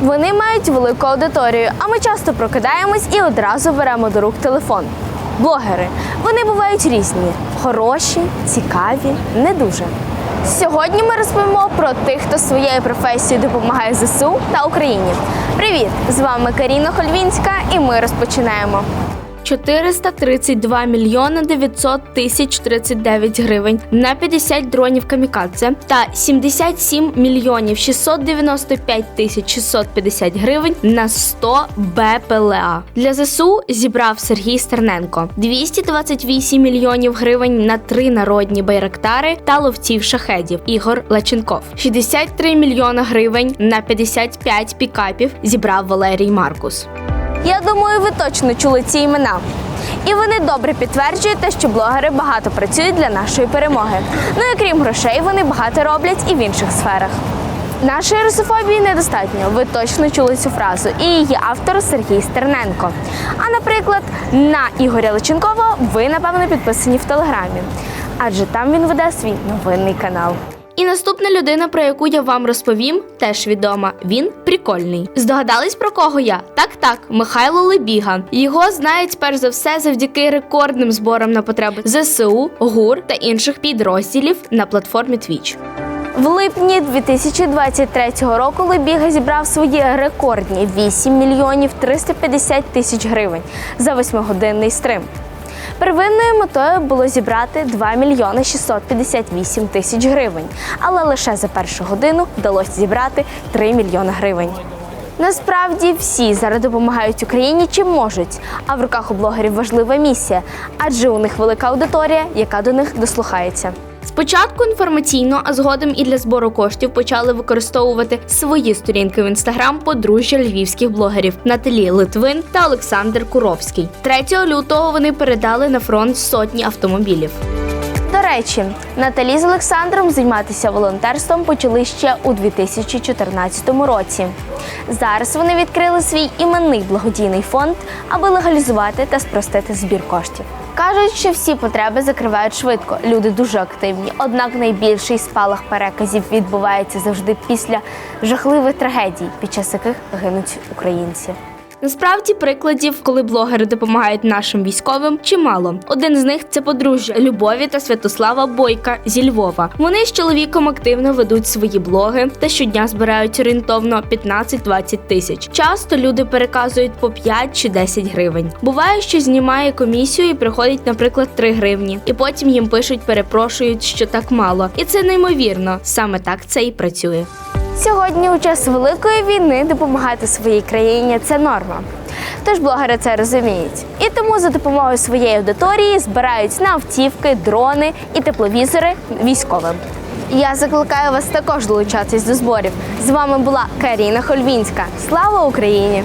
Вони мають велику аудиторію, а ми часто прокидаємось і одразу беремо до рук телефон. Блогери. Вони бувають різні: хороші, цікаві, не дуже. Сьогодні ми розповімо про тих, хто своєю професією допомагає ЗСУ та Україні. Привіт! З вами Каріна Хольвінська, і ми розпочинаємо. 432 мільйони 900 тисяч 39 гривень на 50 дронів камікадзе та 77 мільйонів 695 тисяч 650 гривень на 100 БПЛА. Для ЗСУ зібрав Сергій Стерненко 228 мільйонів гривень на три народні байрактари та ловців шахедів Ігор Лаченков. 63 мільйона гривень на 55 пікапів зібрав Валерій Маркус. Я думаю, ви точно чули ці імена. І вони добре підтверджують те, що блогери багато працюють для нашої перемоги. Ну і крім грошей, вони багато роблять і в інших сферах. Нашої русофобії недостатньо. Ви точно чули цю фразу. І її автор Сергій Стерненко. А наприклад, на Ігоря Личенкова ви напевно підписані в телеграмі, адже там він веде свій новинний канал. І наступна людина, про яку я вам розповім, теж відома. Він прикольний. Здогадались про кого я? Так, так, Михайло Лебіга. Його знають перш за все завдяки рекордним зборам на потреби ЗСУ, ГУР та інших підрозділів на платформі Twitch. В липні 2023 року Лебіга зібрав свої рекордні 8 мільйонів 350 тисяч гривень за восьмигодинний стрим. Первинною метою було зібрати 2 мільйони 658 тисяч гривень, але лише за першу годину вдалося зібрати 3 мільйони гривень. Насправді всі зараз допомагають Україні чим можуть, а в руках у блогерів важлива місія, адже у них велика аудиторія, яка до них дослухається. Спочатку інформаційно, а згодом і для збору коштів почали використовувати свої сторінки в інстаграм подружжя львівських блогерів Наталі Литвин та Олександр Куровський. 3 лютого вони передали на фронт сотні автомобілів. До речі, Наталі з Олександром займатися волонтерством почали ще у 2014 році. Зараз вони відкрили свій іменний благодійний фонд, аби легалізувати та спростити збір коштів. Кажуть, що всі потреби закривають швидко. Люди дуже активні. Однак найбільший спалах переказів відбувається завжди після жахливих трагедій, під час яких гинуть українці. Насправді прикладів, коли блогери допомагають нашим військовим, чимало. Один з них це подружжя Любові та Святослава Бойка зі Львова. Вони з чоловіком активно ведуть свої блоги та щодня збирають орієнтовно 15-20 тисяч. Часто люди переказують по 5 чи 10 гривень. Буває, що знімає комісію і приходить, наприклад, 3 гривні, і потім їм пишуть, перепрошують, що так мало. І це неймовірно. Саме так це і працює. Сьогодні, у час великої війни, допомагати своїй країні це норма. Тож блогери це розуміють. І тому за допомогою своєї аудиторії збирають на автівки, дрони і тепловізори військовим. Я закликаю вас також долучатись до зборів. З вами була Каріна Хольвінська. Слава Україні!